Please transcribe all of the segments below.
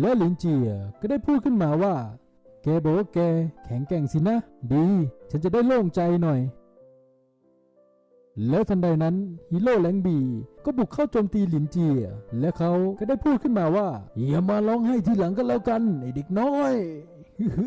และหลินเจียก็ได้พูดขึ้นมาว่า แกบอกว่าแกแข็งแกร่งสินะ ดี ฉันจะได้โล่งใจหน่อย แล้วทันใดนั้นฮีโร่แหลงบีก็บุกเข้าโจมตีหลินเจีย และเขาก็ได้พูดขึ้นมาว่าอย่ามาร้องไห้ทีหลังก็แล้วกันไอเด็กน้อยเปิ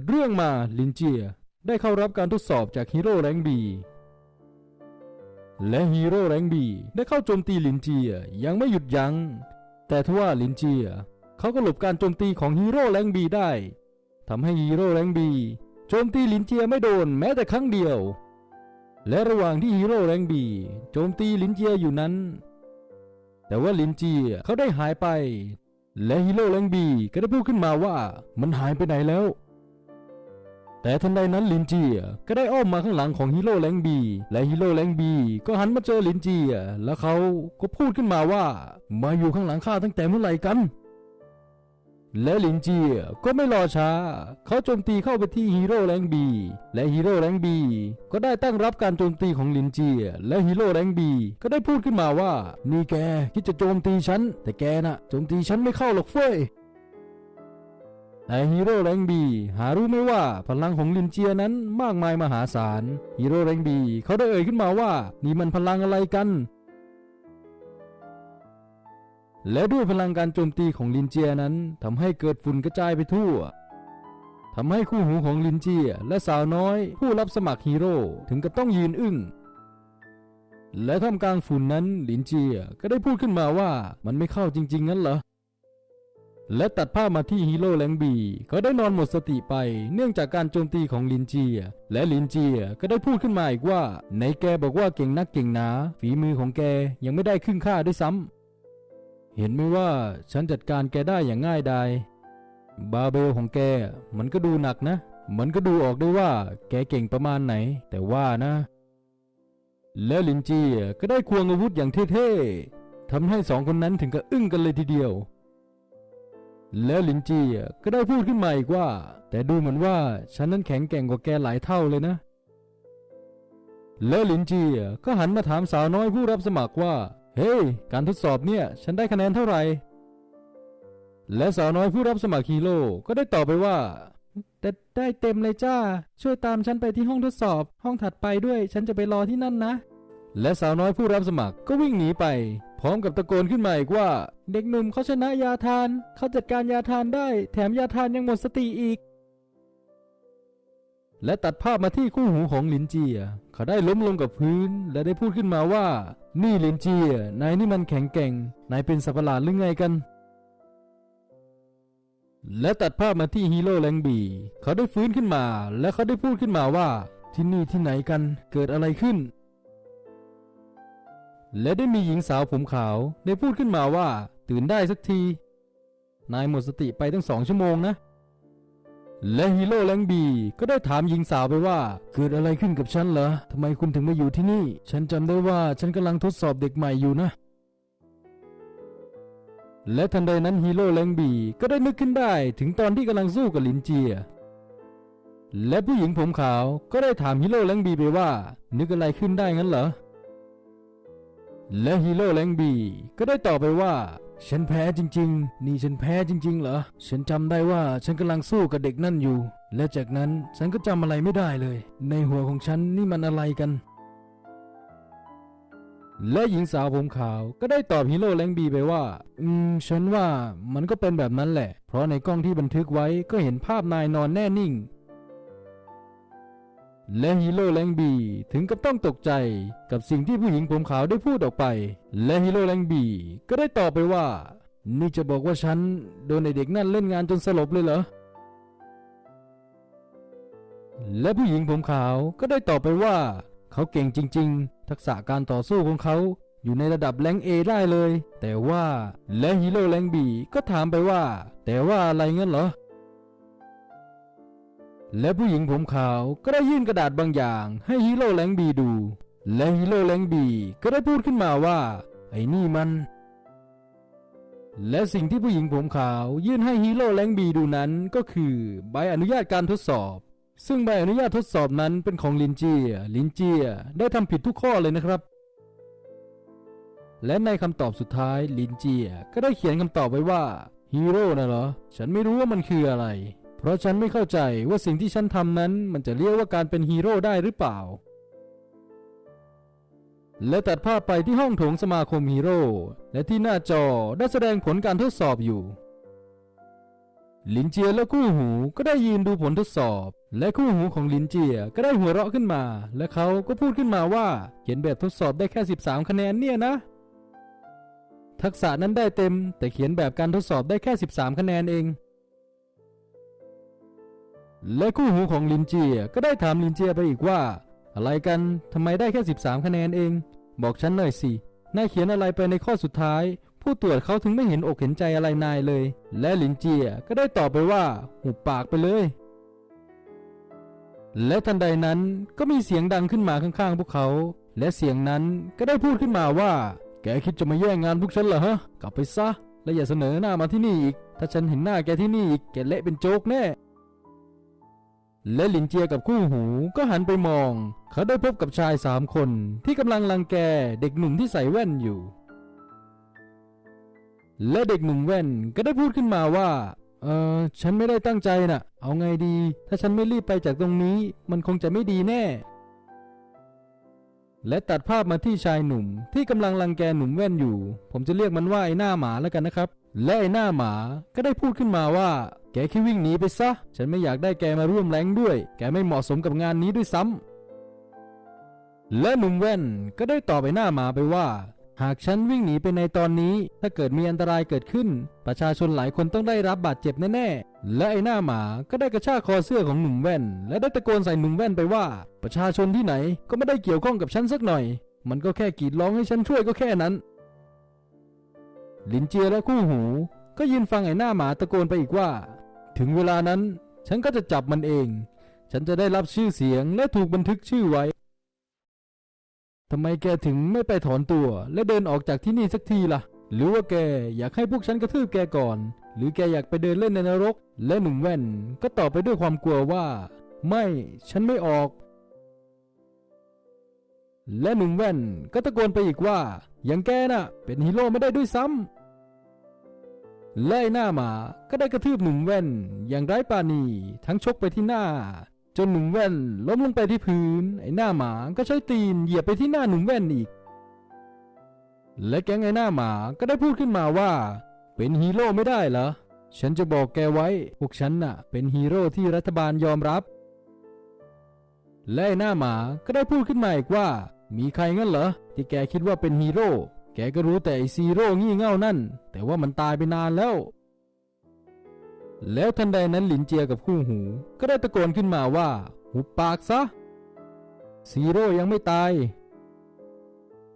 ดเรื่องมาลินเจีย ได้เข้ารับการทดสอบจากฮีโร่แรงบีและฮีโร่แรงบีได้เข้าโจมตีลินเจียยังไม่หยุดยัง้ง แต่ทว่าลินเจีย เขาก็หลบการโจมตีของฮีโร่แรงบีได้ทำให้ฮีโร่แรงบีโจมตีลินเจียไม่โดนแม้แต่ครั้งเดียว และระหว่างที่ฮีโร่แรงบีโจมตีลินเจียอยู่นั้น แต่ว่าลินเจียเขาได้หายไป และฮีโร่แรงบีก็ได้พูดขึ้นมาว่ามันหายไปไหนแล้ว แต่ทันใดนั้นลินเจียก็ได้อ้อมมาข้างหลังของฮีโร่แรงบี และฮีโร่แรงบี ก็หันมาเจอลินเจีย แล้วเขาก็พูดขึ้นมาว่า มาอยู่ข้างหลังข้าตั้งแต่เมื่อไหร่กันและลินเจียก็ไม่รอช้า เขาโจมตีเข้าไปที่ฮีโร่แรงบี และฮีโร่แรงบี ก็ได้ตั้งรับการโจมตีของลินเจีย และฮีโร่แรงบี ก็ได้พูดขึ้นมาว่า นี่แกคิดจะโจมตีฉัน แต่แกน่ะโจมตีฉันไม่เข้าหรอกเฟ้ย แต่ฮีโร่แรงบีหารู้ไหมว่าพลังของลินเจียนั้นมากมายมหาศาลฮีโร่แรงบีเขาได้เอ่ยขึ้นมาว่านี่มันพลังอะไรกัน และด้วยพลังการโจมตีของลินเจียนั้นทำให้เกิดฝุ่นกระจายไปทั่วทำให้คู่หูของลินเจียและสาวน้อย ผู้รับสมัครฮีโร่ถึงกับต้องยืนอึ้งและท่ามกลางฝุ่นนั้นลินเจียก็ได้พูดขึ้นมาว่ามันไม่เข้าจริง ๆ งั้นเหรอ และตัดภาพมาที่ฮีโร่แลงบีเขาได้นอนหมดสติไปเนื่องจากการโจมตีของลินเจีย และลินเจียก็ได้พูดขึ้นมาอีกว่าในแกบอกว่าเก่งนักเก่งหนาฝีมือของแกยังไม่ได้ครึ่งค่าด้วยซ้ำเห็นไหมว่าฉันจัดการแกได้อย่างง่ายดายบาเบลของแกมันก็ดูหนักนะ มันก็ดูออกได้ว่าแกเก่งประมาณไหน แต่ว่านะ และลินเจียก็ได้ควงอาวุธอย่างเท่ๆทำให้สองคนนั้นถึงกับอึ้งกันเลยทีเดียว แล้วลินจีก็ได้พูดขึ้นมาอีกว่า แต่ดูเหมือนว่าฉันนั้นแข็งแกร่งกว่าแกหลายเท่าเลยนะ แล้วลินจีก็หันมาถามสาวน้อยผู้รับสมัครว่า เฮ้ย การทดสอบเนี่ย ฉันได้คะแนนเท่าไหร่ และสาวน้อยผู้รับสมัครฮีโร่ก็ได้ตอบไปว่าแต่ได้เต็มเลยจ้า ช่วยตามฉันไปที่ห้องทดสอบ ห้องถัดไปด้วย ฉันจะไปรอที่นั่นนะ และสาวน้อยผู้รับสมัครก็วิ่งหนีไป ร้อมกับตะโกนขึ้นมาอีกว่า เด็กหนุ่มเขาชนะยาทาน เขาจัดการยาทานได้ แถมยาทานยังหมดสติอีก และตัดภาพมาที่คู่หูของลินเจีย เขาได้ล้มลงกับพื้น และได้พูดขึ้นมาว่า นี่ลินเจีย นายนี่มันแข็งแกร่ง นายเป็นสัตว์ประหลาดหรือไงกันและตัดภาพมาที่ฮีโร่แลงบี เขาได้ฟื้นขึ้นมา และเขาได้พูดขึ้นมาว่า ที่นี่ที่ไหนกัน เกิดอะไรขึ้น และได้มีหญิงสาวผมขาวได้พูดขึ้นมาว่า ตื่นได้สักที นายหมดสติไปตั้งสองชั่วโมงนะ และฮีโร่แลงบีก็ได้ถามหญิงสาวไปว่า เกิดอะไรขึ้นกับฉันเหรอทำไมคุณถึงมาอยู่ที่นี่ ฉันจำได้ว่าฉันกำลังทดสอบเด็กใหม่อยู่นะ และทันใดนั้นฮีโร่แลงบีก็ได้นึกขึ้นได้ถึงตอนที่กำลังสู้กับลินเจียและผู้หญิงผมขาวก็ได้ถามฮีโร่แลงบีไปว่า นึกอะไรขึ้นได้งั้นเหรอ และฮีโร่แรงบีก็ได้ตอบไปว่า ฉันแพ้จริง ๆ นี่ฉันแพ้จริง ๆ เหรอ ฉันจำได้ว่าฉันกำลังสู้กับเด็กนั่นอยู่ และจากนั้นฉันก็จำอะไรไม่ได้เลย ในหัวของฉันนี่มันอะไรกัน และหญิงสาวผมขาวก็ได้ตอบฮีโร่แรงบีไปว่า อืม ฉันว่ามันก็เป็นแบบนั้นแหละ เพราะในกล้องที่บันทึกไว้ก็เห็นภาพนายนอนแน่นิ่ง และฮีโร่แรงบีถึงกับต้องตกใจกับสิ่งที่ผู้หญิงผมขาวได้พูดออกไป และฮีโร่แรงบีก็ได้ตอบไปว่า นี่จะบอกว่าฉันโดนไอเด็กนั่นเล่นงานจนสลบเลยเหรอ และผู้หญิงผมขาวก็ได้ตอบไปว่า เขาเก่งจริง ๆ ทักษะการต่อสู้ของเขาอยู่ในระดับแรงเอได้เลย แต่ว่าและฮีโร่แรงบีก็ถามไปว่า แต่ว่าอะไรงั้นเหรอ และผู้หญิงผมขาวก็ได้ยื่นกระดาษบางอย่างให้ฮีโร่แลงบีดู และฮีโร่แลงบีก็ได้พูดขึ้นมาว่า ไอ้นี่มัน และสิ่งที่ผู้หญิงผมขาวยื่นให้ฮีโร่แรงบีดูนั้นก็คือใบอนุญาตการทดสอบ ซึ่งใบอนุญาตทดสอบนั้นเป็นของลินเจีย ลินเจียได้ทำผิดทุกข้อเลยนะครับ และในคำตอบสุดท้ายลินเจียก็ได้เขียนคำตอบไว้ว่าฮีโร่นะเหรอ ฉันไม่รู้ว่ามันคืออะไร เพราะฉันไม่เข้าใจว่าสิ่งที่ฉันทำนั้นมันจะเรียกว่าการเป็นฮีโร่ได้หรือเปล่า และตัดภาพไปที่ห้องโถงสมาคมฮีโร่และที่หน้าจอได้แสดงผลการทดสอบอยู่ลินเจียและคู่หูก็ได้ยืนดูผลทดสอบ และคู่หูของลินเจียก็ได้หัวเราะขึ้นมา และเขาก็พูดขึ้นมาว่าเขียนแบบทดสอบได้แค่ 13 คะแนนเนี่ยนะ ทักษะนั้นได้เต็ม แต่เขียนแบบการทดสอบได้แค่ 13 คะแนนเอง และคู่หูของลินเจียก็ได้ถามลินเจียไปอีกว่า อะไรกันทำไมได้แค่ 13 คะแนนเอง บอกฉันหน่อยสินายเขียนอะไรไปในข้อสุดท้าย ผู้ตรวจเขาถึงไม่เห็นอกเห็นใจอะไรนายเลย และลินเจียก็ได้ตอบไปว่าหุบปากไปเลย และทันใดนั้นก็มีเสียงดังขึ้นมาข้างๆ พวกเขา และเสียงนั้นก็ได้พูดขึ้นมาว่า แกคิดจะมาแย่งงานพวกฉันเหรอฮะกลับไปซะและอย่าเสนอหน้ามาที่นี่อีก ถ้าฉันเห็นหน้าแกที่นี่อีกแกเละเป็นโจกแน่ และหลินเจียกับคู่หูก็หันไปมอง เขาได้พบกับชายสามคนที่กำลังรังแกเด็กหนุ่มที่ใส่แว่นอยู่ และเด็กหนุ่มแว่นก็ได้พูดขึ้นมาว่า เออฉันไม่ได้ตั้งใจน่ะ เอาไงดี ถ้าฉันไม่รีบไปจากตรงนี้ มันคงจะไม่ดีแน่ และตัดภาพมาที่ชายหนุ่มที่กำลังรังแกหนุ่มแว่นอยู่ ผมจะเรียกมันว่าไอ้หน้าหมาแล้วกันนะครับ และไอ้หน้าหมาก็ได้พูดขึ้นมาว่า แกแค่วิ่งหนีไปซะ ฉันไม่อยากได้แกมาร่วมแรงด้วย แกไม่เหมาะสมกับงานนี้ด้วยซ้ำ และหนุ่มแว่นก็ได้ตอบไอ้หน้าหมาไปว่า หากฉันวิ่งหนีไปในตอนนี้ ถ้าเกิดมีอันตรายเกิดขึ้น ประชาชนหลายคนต้องได้รับบาดเจ็บแน่ๆ และไอ้หน้าหมาก็ได้กระชากคอเสื้อของหนุ่มแว่น และได้ตะโกนใส่หนุ่มแว่นไปว่า ประชาชนที่ไหนก็ไม่ได้เกี่ยวข้องกับฉันสักหน่อย มันก็แค่กรีดร้องให้ฉันช่วยก็แค่นั้น ลินเจียและคู่หูก็ยืนฟังไอ้หน้าหมาตะโกนไปอีกว่า ถึงเวลานั้น ฉันก็จะจับมันเอง ฉันจะได้รับชื่อเสียงและถูกบันทึกชื่อไว้ทำไมแกถึงไม่ไปถอนตัว และเดินออกจากที่นี่สักทีล่ะ หรือว่าแกอยากให้พวกฉันกระทืบแกก่อน หรือแกอยากไปเดินเล่นในนรก และหนุ่มแว่นก็ตอบไปด้วยความกลัวว่า ไม่ฉันไม่ออก และหนุ่มแว่นก็ตะโกนไปอีกว่าอย่างแกน่ะ เป็นฮีโร่ไม่ได้ด้วยซ้ำ และไอหน้าหมาก็ได้กระทืบหนุ่มแว่น อย่างไร้ปาณีทั้งชกไปที่หน้า จนหนุ่มแว่นล้มลงไปที่พื้น ไอ้หน้าหมาก็ใช้ตีนเหยียบไปที่หน้าหนุ่มแว่นอีก และแก๊งไอ้หน้าหมาก็ได้พูดขึ้นมาว่า เป็นฮีโร่ไม่ได้เหรอฉันจะบอกแกไว้ พวกฉันน่ะ เป็นฮีโร่ที่รัฐบาลยอมรับ และไอ้หน้าหมาก็ได้พูดขึ้นมาอีกว่า มีใครงั้นเหรอที่แกคิดว่าเป็นฮีโร่ แกก็รู้แต่ไอซีโร่งี่เง่านั่น แต่ว่ามันตายไปนานแล้ว แล้วทันใดนั้นหลินเจียกับคู่หู ก็ได้ตะโกนขึ้นมาว่า หุบปากซะ ซีโร่ยังไม่ตาย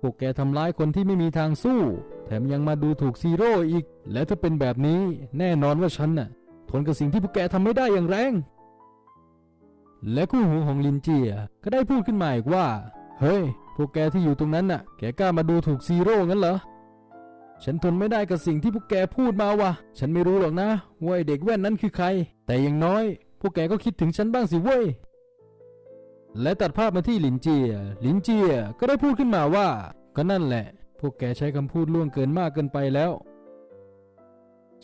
พวกแกทำร้ายคนที่ไม่มีทางสู้ แถมยังมาดูถูกซีโร่อีก และถ้าเป็นแบบนี้แน่นอนว่าฉันน่ะ ทนกับสิ่งที่พวกแกทำไม่ได้อย่างแรง และคู่หูของลินเจียก็ได้พูดขึ้นมาอีกว่า เฮ้ย พวกแกที่อยู่ตรงนั้นน่ะ แกกล้ามาดูถูกซีโร่งั้นเหรอ ฉันทนไม่ได้กับสิ่งที่พวกแกพูดมาว่ะ ฉันไม่รู้หรอกนะว่าไอเด็กแว่นนั้นคือใคร แต่อย่างน้อย พวกแกก็คิดถึงฉันบ้างสิเว้ย และตัดภาพมาที่หลินเจีย หลินเจียก็ได้พูดขึ้นมาว่า ก็นั่นแหละ พวกแกใช้คำพูดล่วงเกินมากเกินไปแล้ว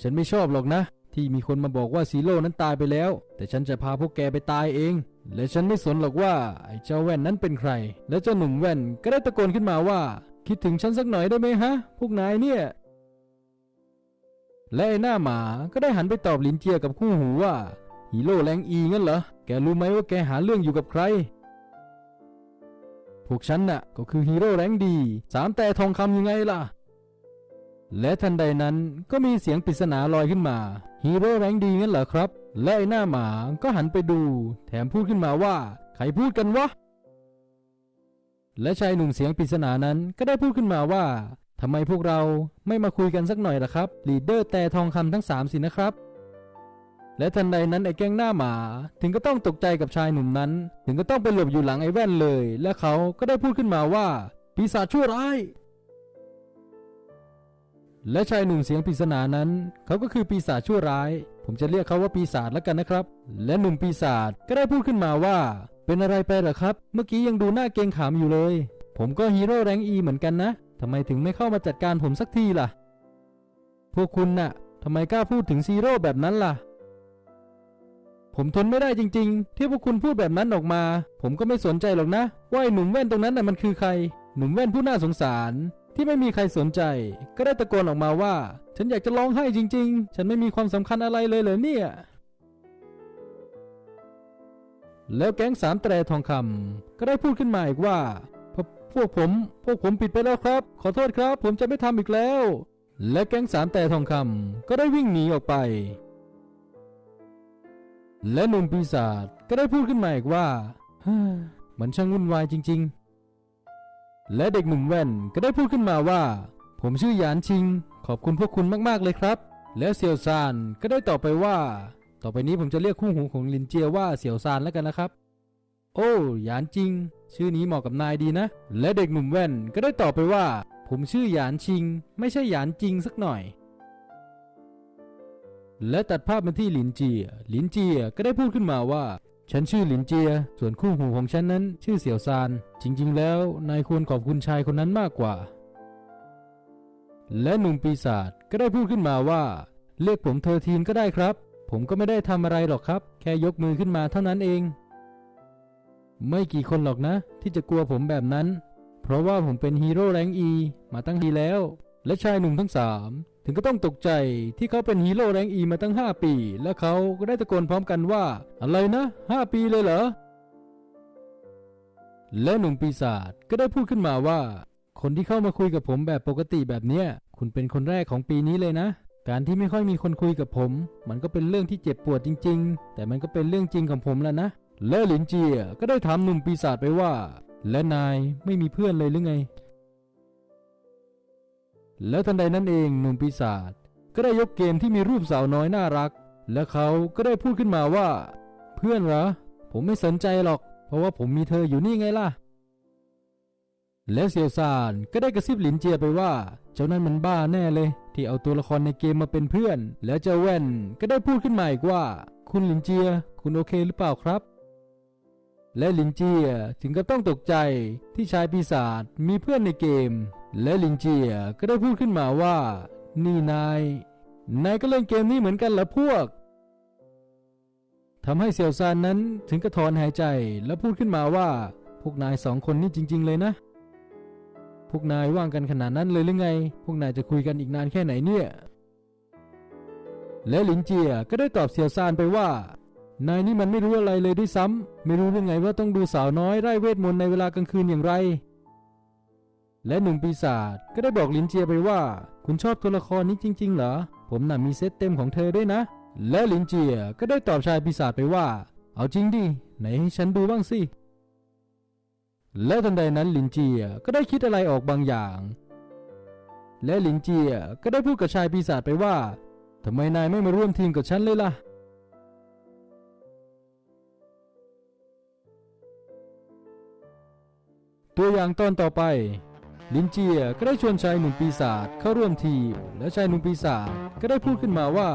ฉันไม่ชอบหรอกนะ ที่มีคนมาบอกว่าซีโร่นั้นตายไปแล้ว แต่ฉันจะพาพวกแกไปตายเอง และฉันไม่สนหรอกว่าไอ้เจ้าแว่นนั้นเป็นใคร และเจ้าหนุ่มแว่นก็ได้ตะโกนขึ้นมาว่า คิดถึงฉันสักหน่อยได้ไหมฮะ พวกนายเนี่ย และไอ้หน้าหมาก็ได้หันไปตอบลินเจียกับคู่หูว่าฮีโร่แรงอีงั้นเหรอ แกรู้ไหมว่าแกหาเรื่องอยู่กับใคร พวกฉันน่ะก็คือฮีโร่แรงดี สามแต่ทองคำยังไงล่ะ และทันใดนั้นก็มีเสียงปริศนาลอยขึ้นมา ฮีโร่แรงดีงั้นเหรอครับ และไอ้หน้าหมาก็หันไปดู แถมพูดขึ้นมาว่า ใครพูดกันวะ และชายหนุ่มเสียงปริศนานั้นก็ได้พูดขึ้นมาว่าทำไมพวกเราไม่มาคุยกันสักหน่อยล่ะครับ ลีดเดอร์แต่ทองคำทั้งสามสินะครับ และทันใดนั้นไอ้แก้งหน้าหมา ถึงก็ต้องตกใจกับชายหนุ่มนั้น ถึงก็ต้องไปหลบอยู่หลังไอ้แว่นเลย และเขาก็ได้พูดขึ้นมาว่าปีศาจชั่วร้าย และชายหนุ่มเสียงปริศนานั้น เขาก็คือปีศาจชั่วร้าย ผมจะเรียกเขาว่าปีศาจแล้วกันนะครับ และหนุ่มปีศาจก็ได้พูดขึ้นมาว่า เป็นอะไรไปหรอครับ เมื่อกี้ยังดูหน้าเกงขามอยู่เลย ผมก็ฮีโร่แรงอีเหมือนกันนะทำไมถึงไม่เข้ามาจัดการผมสักทีล่ะ พวกคุณน่ะทำไมกล้าพูดถึงซีโร่แบบนั้นล่ะ ผมทนไม่ได้จริง ๆ ที่พวกคุณพูดแบบนั้นออกมา ผมก็ไม่สนใจหรอกนะว่าไอ้หนุ่มแว่นตรงนั้นน่ะมันคือใคร หนุ่มแว่นผู้น่าสงสาร ที่ไม่มีใครสนใจ ก็ได้ตะโกนออกมาว่า ฉันอยากจะร้องไห้จริง ๆ ฉันไม่มีความสำคัญอะไรเลยเหรอเนี่ย แล้วแก๊งสามแตรทองคำก็ได้พูดขึ้นมาอีกว่า พวกผม พวกผมผิดไปแล้วครับ ขอโทษครับ ผมจะไม่ทำอีกแล้ว และแก๊งสามแต่ทองคำก็ได้วิ่งหนีออกไป และหนุ่มปีศาจก็ได้พูดขึ้นมาอีกว่าเฮ้อมันช่างวุ่นวายจริง ๆ และเด็กหนุ่มแว่นก็ได้พูดขึ้นมาว่า ผมชื่อหยานชิง ขอบคุณพวกคุณมากๆเลยครับ และเสี่ยวซานก็ได้ตอบไปว่า ต่อไปนี้ผมจะเรียกคู่หูของลินเจียว่าเสี่ยวซานแล้วกันนะครับ โอ้หยานจริง ชื่อนี้เหมาะกับนายดีนะ และเด็กหนุ่มแว่นก็ได้ตอบไปว่า ผมชื่อหยานชิง ไม่ใช่หยานจริงสักหน่อย และตัดภาพมาที่หลินเจียหลินเจียก็ได้พูดขึ้นมาว่า ฉันชื่อหลินเจีย ส่วนคู่หูของฉันนั้นชื่อเสี่ยวซาน จริงๆ แล้วนายควรขอบคุณชายคนนั้นมากกว่า และหนุ่มปีศาจก็ได้พูดขึ้นมาว่า เรียกผมเธอทีนก็ได้ครับ ผมก็ไม่ได้ทำอะไรหรอกครับ แค่ยกมือขึ้นมาเท่านั้นเอง ไม่กี่คนหรอกนะ ที่จะกลัวผมแบบนั้น เพราะว่าผมเป็นฮีโร่แรงอีมาตั้งทีแล้ว และชายหนุ่มทั้งสาม ถึงก็ต้องตกใจที่เขาเป็นฮีโร่แรงอีมาตั้ง 5 ปี และเขาก็ได้ตะโกนพร้อมกันว่า อะไรนะ 5 ปีเลยเหรอ และหนุ่มปีศาจก็ได้พูดขึ้นมาว่า คนที่เข้ามาคุยกับผมแบบปกติแบบเนี้ย คุณเป็นคนแรกของปีนี้เลยนะ การที่ไม่ค่อยมีคนคุยกับผม มันก็เป็นเรื่องที่เจ็บปวดจริง ๆ แต่มันก็เป็นเรื่องจริงของผมแล้วนะและหลินเจียก็ได้ถามหนุ่มปีศาจไปว่า และนายไม่มีเพื่อนเลยหรือไง แล้วทันใดนั้นเองหนุ่มปีศาจก็ได้ยกเกมที่มีรูปสาวน้อยน่ารัก และเขาก็ได้พูดขึ้นมาว่า เพื่อนเหรอ ผมไม่สนใจหรอก เพราะว่าผมมีเธออยู่นี่ไงล่ะ และเซียวซานก็ได้กระซิบหลินเจียไปว่า เจ้านั้นมันบ้าแน่เลย ที่เอาตัวละครในเกมมาเป็นเพื่อน แล้วเจ้าแว่นก็ได้พูดขึ้นมาอีกว่า คุณหลินเจีย คุณโอเคหรือเปล่าครับและลินเจียถึงกับต้องตกใจที่ชายปีศาจมีเพื่อนในเกม และลินเจียก็ได้พูดขึ้นมาว่า นี่นาย นายก็เล่นเกมนี้เหมือนกันเหรอพวกทำให้เสี่ยวซานนั้นถึงกระถอนหายใจแล้วพูดขึ้นมาว่า พวกนายสองคนนี่จริง ๆ เลยนะ พวกนายว่างกันขนาดนั้นเลยหรือไง พวกนายจะคุยกันอีกนานแค่ไหนเนี่ย และหลินเจียก็ได้ตอบเสี่ยวซานไปว่า นายนี่มันไม่รู้อะไรเลยด้วยซ้ำไม่รู้เรื่องไงว่าต้องดูสาวน้อยไร่เวทมนต์ในเวลากลางคืนอย่างไร และหนุ่มปีศาจก็ได้บอกลินเจียไปว่า คุณชอบตัวละครนี้จริง ๆ เหรอ ผมน่ะมีเซตเต็มของเธอด้วยนะ และลินเจียก็ได้ตอบชายปีศาจไปว่า เอาจริงดิ ไหนให้ฉันดูบ้างสิ แล้วทันใดนั้นลินเจียก็ได้คิดอะไรออกบางอย่าง และลินเจียก็ได้พูดกับชายปีศาจไปว่าทำไมนายไม่มาร่วมทีมกับฉันเลยล่ะตัวอย่างตอนต่อไป ลินเจียก็ได้ชวนชายหนุ่มปีศาจเข้าร่วมทีมและชายหนุ่มปีศาจก็ได้พูดขึ้นมาว่า